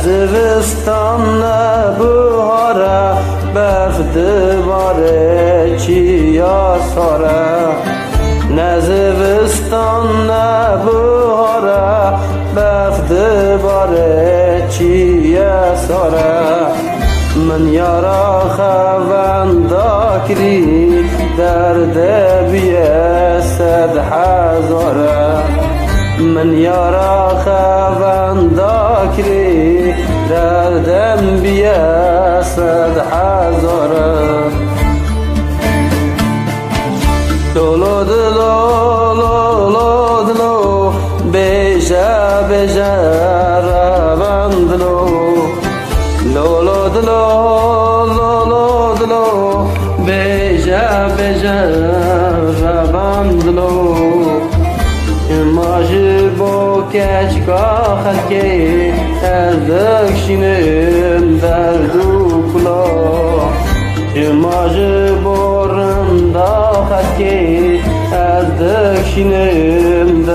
زوستان بهاره بخت باره چیا ساره نزوستان بهاره بخت باره چیا ساره من یارا خواندا کری درد بیه صد هزاره من یارا خواندا کری دردم بیه صد هزاره دلو دلو دلو دلو بیجا بیجا روان دلو لولو دلو لولو دلو بیجا بیجا روان دلو Imajı bu geç kalki Erdik şinim derdu kula. Imajı borunda kalki Erdik şinim